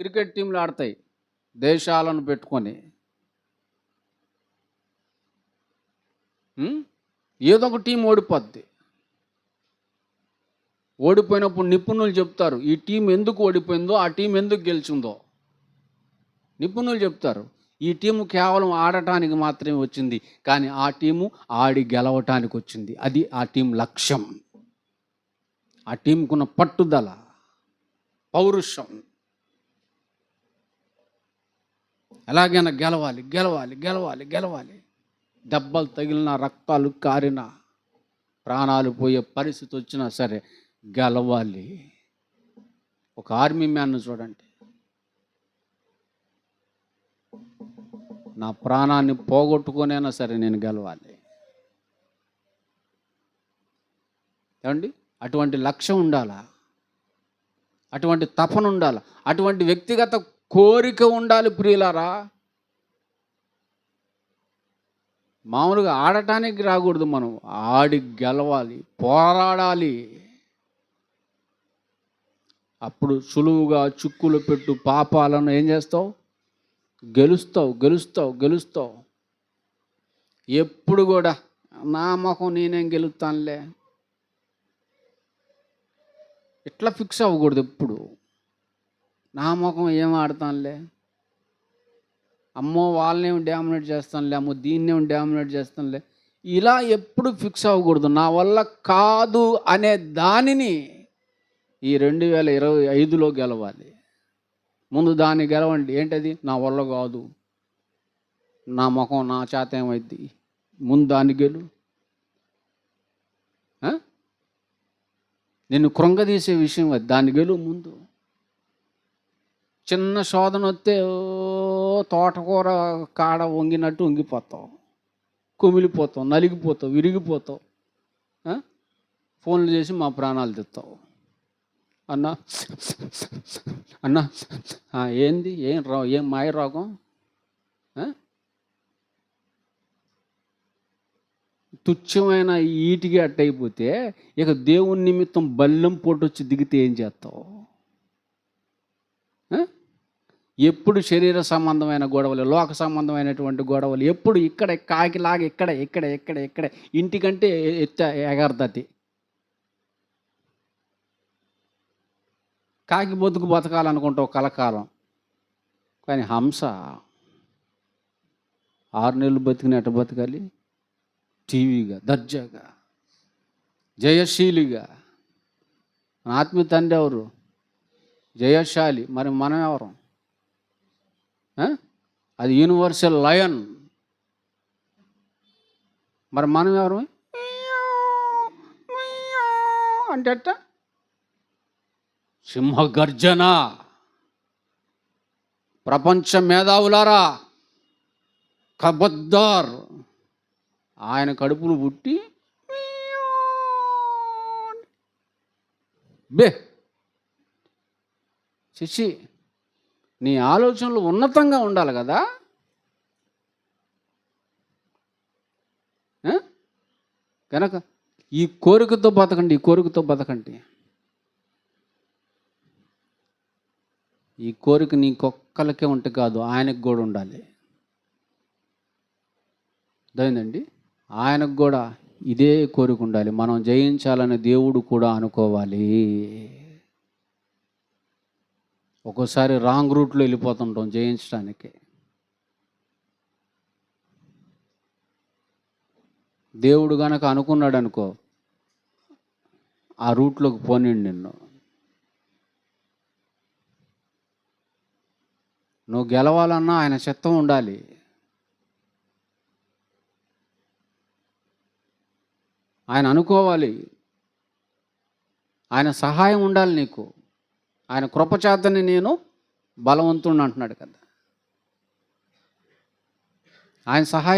Cricket టీంలు ఆడతాయి. దేశాలను పెట్టుకొని. ఏదో ఒక టీం ఓడిపోద్ది. ఓడిపోయినప్పుడు నిపుణులు చెప్తారు ఈ టీం ఎందుకు ఓడిపోయిందో ఆ టీం ఎందుకు గెలిచిందో. నిపుణులు చెప్తారు ఈ టీము కేవలం ఆడటానికి మాత్రమే వచ్చింది కానీ ఆ టీము ఆడి గెలవటానికి వచ్చింది. అది ఆ టీం లక్ష్యం. ఆ టీంకున్న పట్టుదల పౌరుషం. ఎలాగైనా గెలవాలి గెలవాలి గెలవాలి గెలవాలి. దెబ్బలు తగిలిన రక్తాలు కారిన ప్రాణాలు పోయే పరిస్థితి వచ్చినా సరే గెలవాలి. ఒక ఆర్మీ మ్యాన్ను చూడండి. నా ప్రాణాన్ని పోగొట్టుకునేనా సరే నేను గెలవాలి. ఏమండి? అటువంటి లక్ష్యం ఉండాలా? అటువంటి తపన ఉండాలి? అటువంటి వ్యక్తిగత కోరిక ఉండాలి ప్రియులారా. మామూలుగా ఆడటానికి రాకూడదు మనం. ఆడి గెలవాలి పోరాడాలి. అప్పుడు సులువుగా చిక్కులు పెట్టు పాపాలను ఏం చేస్తావు? గెలుస్తావు గెలుస్తావు గెలుస్తావు. ఎప్పుడు కూడా నా ముఖం నేనేం గెలుస్తానులే. ఇట్లా ఫిక్స్ అవ్వకూడదు ఎప్పుడు. నా ముఖం ఏం ఆడతానులే? అమ్మో వాళ్ళనేం డామినేట్ చేస్తానులే? అమ్మో దీన్నేం డామినేట్ చేస్తానులే? ఇలా ఎప్పుడు ఫిక్స్ అవ్వకూడదు. నా వల్ల కాదు అనే దానిని ఈ రెండు వేల ఇరవై ఐదులో గెలవాలి. ముందు దాన్ని గెలవండి. ఏంటది? నా వల్ల కాదు. నా ముఖం నా చేత ఏమైద్ది? ముందు దాన్ని గెలు. నిన్ను కృంగదీసే విషయం అది. దాన్ని గెలు ముందు. చిన్న శోధన వస్తే తోటకూర కాడ వంగినట్టు వంగిపోతావు కుమిలిపోతావు నలిగిపోతావు విరిగిపోతావు ఫోన్లు చేసి మా ప్రాణాలు తెస్తావు అన్నా అన్నా ఏంది? ఏం రా ఏం మాయ రోగం? తుచ్చమైన ఈటికి అట్టయిపోతే ఇక దేవుని నిమిత్తం బల్లెం పొట్టొచ్చి దిగితే ఏం చేస్తావు? ఎప్పుడు శరీర సంబంధమైన గొడవలు లోక సంబంధమైనటువంటి గొడవలు ఎప్పుడు ఇక్కడ కాకిలాగా ఇక్కడ ఇక్కడ ఇక్కడ ఇక్కడ ఇంటికంటే ఎత్త ఎగరదతి కాకి బతుకు బతకాలనుకుంటావు కలకాలం. కానీ హంస ఆరు నెలలు బతికినట్టు బతకాలి? టీవీగా దర్జాగా జయశీలిగా. మన ఆత్మీయ తండ్రి ఎవరు? జయశాలి. మరి మనం ఎవరు అది యూనివర్సల్ లయన్ మరి మనం ఎవరు? అంటే అట్ట సింహగర్జన. ప్రపంచ మేధావులారా కబద్దార్. ఆయన కడుపును పుట్టి బే. శశి నీ ఆలోచనలు ఉన్నతంగా ఉండాలి కదా? కనుక ఈ కోరికతో బతకండి ఈ కోరికతో బతకండి. ఈ కోరిక నీకొక్కలకే ఉంటే కాదు ఆయనకు కూడా ఉండాలి. అర్థమైందండి? ఆయనకు కూడా ఇదే కోరిక ఉండాలి. మనం జయించాలని దేవుడు కూడా అనుకోవాలి. ఒక్కోసారి రాంగ్ రూట్లో వెళ్ళిపోతుంటాం జయించడానికి దేవుడు గనక అనుకున్నాడు అనుకో ఆ రూట్లోకి పోనిండి నిన్ను. నువ్వు గెలవాలన్నా ఆయన చిత్తం ఉండాలి. ఆయన అనుకోవాలి. ఆయన సహాయం ఉండాలి నీకు. ఆయన కృపచేతని నేను బలవంతుడిని అంటున్నాడు కదా. ఆయన సహాయం